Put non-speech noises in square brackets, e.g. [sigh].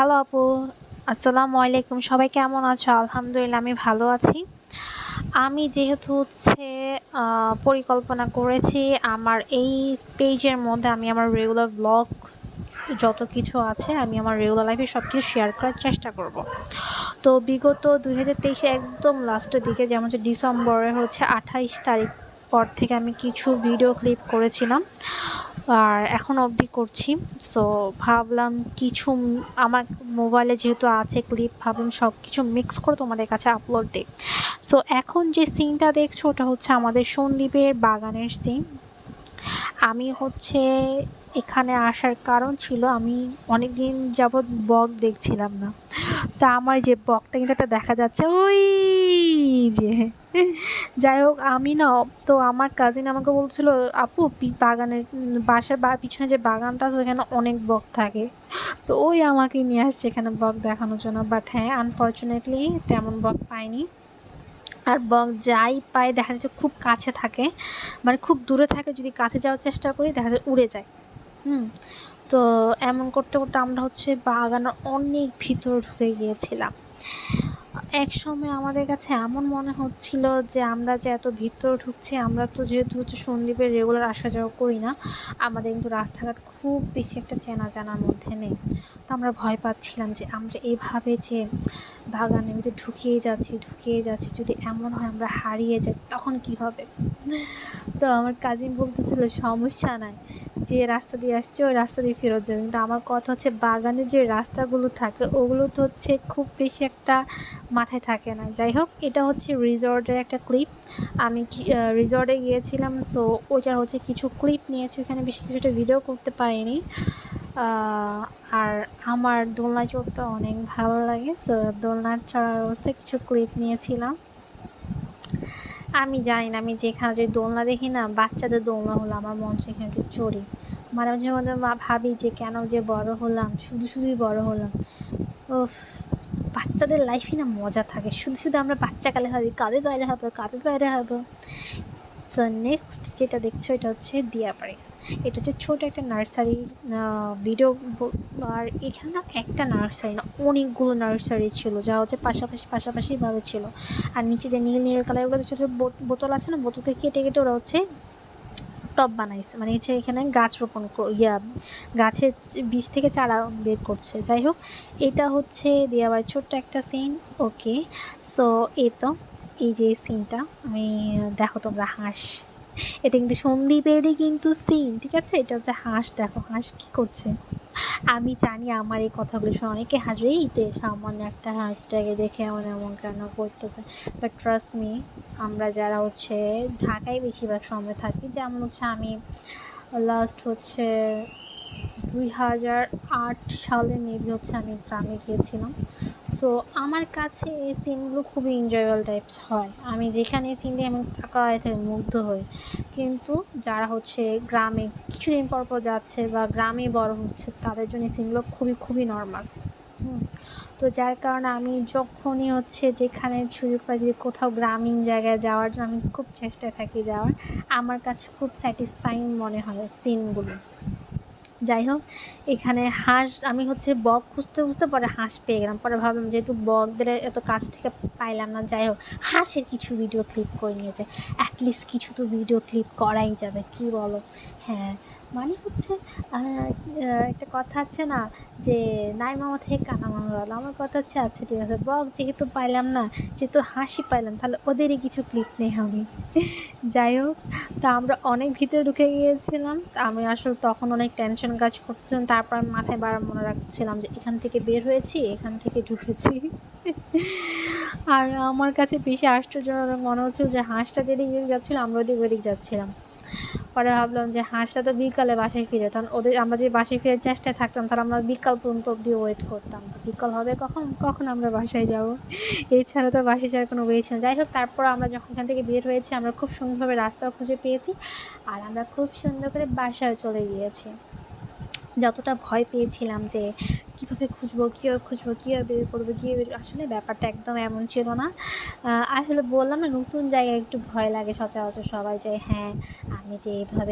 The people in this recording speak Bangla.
হ্যালো আপু, আসসালামু আলাইকুম। সবাই কেমন আছো? আলহামদুলিল্লাহ, আমি ভালো আছি। আমি যেহেতু হচ্ছে পরিকল্পনা করেছি, আমার এই পেজের মধ্যে আমি আমার রেগুলার ব্লগ যত কিছু আছে, আমি আমার রেগুলার লাইফে সব কিছু শেয়ার করার চেষ্টা করব। তো বিগত দুই হাজার তেইশে একদম লাস্টের দিকে, যেমন হচ্ছে ডিসেম্বরের হচ্ছে আঠাইশ তারিখ পর থেকে আমি কিছু ভিডিও ক্লিপ করেছিলাম, আর এখন অবধি করছি। সো ভাবলাম কিছু আমার মোবাইলে যেহেতু আছে ক্লিপ ভাবলাম সব কিছু মিক্স করে তোমাদের কাছে আপলোড দিই। সো এখন যে সিনটা দেখছ, ওটা হচ্ছে আমাদের সন্দীপের বাগানের সিন আমি হচ্ছে এখানে আসার কারণ ছিল আমি অনেক দিন যাবৎ বক দেখছিলাম না। তা আমার যে বকটা কিন্তু একটা দেখা যাচ্ছে, ওই যে। যাই হোক, আমি না, তো আমার কাজিন আমাকে বলছিল, আপু বাগানের, বাসার বা, পিছনে যে বাগানটা আছে, ওইখানে অনেক বক থাকে। তো ওই আমাকে নিয়ে আসছে এখানে বক দেখানোর জন্য। বাট হ্যাঁ আনফর্চুনেটলি তেমন বক পাইনি। আর বক যাই পাই, দেখা যাচ্ছে খুব কাছে থাকে। মানে খুব দূরে থাকে, যদি কাছে যাওয়ার চেষ্টা করি, দেখা যায় উড়ে যায়। হুম, তো এমন করতে করতে আমরা হচ্ছে বাগানের অনেক ভিতরে ঢুকে গিয়েছিলাম। এক সময় আমাদের কাছে এমন মনে হচ্ছিল যে আমরা যে এত ভিতরে ঢুকছি, আমরা তো যেহেতু হচ্ছে সন্দীপের রেগুলার আসা যাওয়া করি না, আমাদের কিন্তু রাস্তাঘাট খুব বেশি একটা চেনা জানার মধ্যে নেই। তো আমরা ভয় পাচ্ছিলাম যে আমরা এভাবে যে বাগানে যে ঢুকিয়ে যাচ্ছি ঢুকিয়ে যাচ্ছি, যদি এমন হয় আমরা হারিয়ে যাই, তখন কী হবে তো আমার কাজিন বলতেছিল, সমস্যা নাই, যে রাস্তা দিয়ে আসছে, ওই রাস্তা দিয়ে ফেরত যাবে। কিন্তু আমার কথা হচ্ছে বাগানের যে রাস্তাগুলো থাকে, ওগুলো তো হচ্ছে খুব বেশি একটা মাথায় থাকে না। যাই হোক, এটা হচ্ছে রিসর্টের একটা ক্লিপ আমি রিসর্টে গিয়েছিলাম সো ওইটার হচ্ছে কিছু ক্লিপ নিয়েছি, ওখানে বেশি কিছুটা ভিডিও করতে পারিনি। আর আমার দোলনা চড়তে অনেক ভালো লাগে সো দোলনার চড়ার অবস্থায় কিছু ক্লিপ নিয়েছিলাম। আমি জানি না, আমি যেখানে যে দোলনা দেখি না, বাচ্চাদের দোলনা হলো আমার মন সেখানে একটু চড়ি। মাঝে মাঝে ভাবি যে কেন যে বড় হলাম, শুধু শুধুই বড় হলাম। উফ, বাচ্চাদের লাইফে না মজা থাকে। শুধু শুধু আমরা বাচ্চাকালে ভাবি, কবে বাইরে হব, কবে বাইরে হব। তো নেক্সট যেটা দেখছ, এটা হচ্ছে দিয়াবাড়ি এটা হচ্ছে ছোটো একটা নার্সারি ভিডিও আর এখানে না একটা নার্সারি না, অনেকগুলো নার্সারি ছিল, যা হচ্ছে পাশাপাশি পাশাপাশিভাবে ছিল। আর নিচে যে নীল নীল কালারগুলো ছোটো ছোটো বোত- বোতল আছে না, বোতলকে কেটে কেটে ওরা হচ্ছে টব বানাইছে। মানে হচ্ছে এখানে গাছ রোপণ ইয়া গাছের বীজ থেকে চারা বের করছে। যাই হোক, এটা হচ্ছে দিয়াবাড়ির ছোট্ট একটা সিন ওকে সো এই তো, এই যে সিনটা আমি দেখো তোমরা, হাঁস। এটা কিন্তু সন্দীপেরই কিন্তু সিন ঠিক আছে? এটা হচ্ছে হাঁস, দেখো হাঁস কি করছে? আমি জানি আমার এই কথাগুলো শুনে অনেকে হাসবে এই তো সামান্য একটা হাঁসটাকে দেখে এমন এমন কেন করতেছে। বাট ট্রাস্ট মি আমরা যারা হচ্ছে ঢাকায় বেশিরভাগ সময় থাকি, যেমন হচ্ছে আমি লাস্ট হচ্ছে দুই হাজার আট সালে মেবি হচ্ছে আমি গ্রামে গিয়েছিলাম। সো আমার কাছে এই সিনগুলো খুবই এনজয়েবল টাইপস হয়। আমি যেখানে এই সিন দিয়ে আমি তাকায় থেকে, মুগ্ধ হই। কিন্তু যারা হচ্ছে গ্রামে কিছুদিন পর পর যাচ্ছে বা গ্রামে বড় হচ্ছে, তাদের জন্য এই সিনগুলো খুবই খুবই নর্মাল তো যার কারণে আমি যখনই হচ্ছে যেখানে সুযোগ পাই, যদি কোথাও গ্রামীণ জায়গায় যাওয়ার জন্য আমি খুব চেষ্টায় থাকি যাওয়ার, আমার কাছে খুব স্যাটিসফাইং মনে হয় সিনগুলো যাই হোক, এখানে হাঁস, আমি হচ্ছে বক খুঁজতে খুঁজতে পরে হাঁস পেয়ে গেলাম। পরে ভাবলাম যেহেতু বকদের এত কাছ থেকে পাইলাম না, যাই হোক, হাঁসের কিছু ভিডিও ক্লিপ করে নিয়েছে অ্যাটলিস্ট কিছু তো ভিডিও ক্লিপ করাই যাবে, কি বলো? হ্যাঁ মানে হচ্ছে একটা কথা আছে না যে, নাই মামা থেকে কানা মামা ভালো। আমার কথা হচ্ছে আচ্ছা ঠিক আছে বক যেহেতু পাইলাম না, যেহেতু হাসি পাইলাম, তাহলে ওদেরই কিছু ক্লিপ নেই আমি। [laughs] যাই হোক, তা আমরা অনেক ভিতরে ঢুকে গিয়েছিলাম। আমি আসলে তখন অনেক টেনশন কাজ করতেছিলাম। তারপর আমি মাথায় বার মনে রাখছিলাম যে, এখান থেকে বের হয়েছি, এখান থেকে ঢুকেছি। [laughs] আর আমার কাছে বেশি আশ্চর্যজনক মনে হচ্ছিল যে, হাঁসটা যেদিকে যাচ্ছিল আমরা ওদিক ওদিক যাচ্ছিলাম। পরে ভাবলাম যে হাঁসটা তো বিকালে বাসায় ফিরে তখন ওদের আমরা যে বাসায় ফিরে চেষ্টায় থাকতাম, তাহলে আমরা বিকাল পর্যন্ত অব্দি ওয়েট করতাম যে বিকাল হবে কখন কখন আমরা বাসায় যাব এছাড়া তো বাসায় যাওয়ার কোনো ওয়ে ছিল। যাই হোক, তারপর আমরা যখন এখান থেকে বের হয়েছি, আমরা খুব সুন্দরভাবে রাস্তাও খুঁজে পেয়েছি, আর আমরা খুব সুন্দর করে বাসায় চলে গিয়েছি যতটা ভয় পেয়েছিলাম যে কীভাবে খুঁজবো কীভাবে খুঁজবো কীভাবে বের করব কীভাবে আসলে ব্যাপারটা একদম এমন ছিল না। আসলে বললাম না, নতুন জায়গায় একটু ভয় লাগে সচরাচর সবাই যে হ্যাঁ আমি যে এইভাবে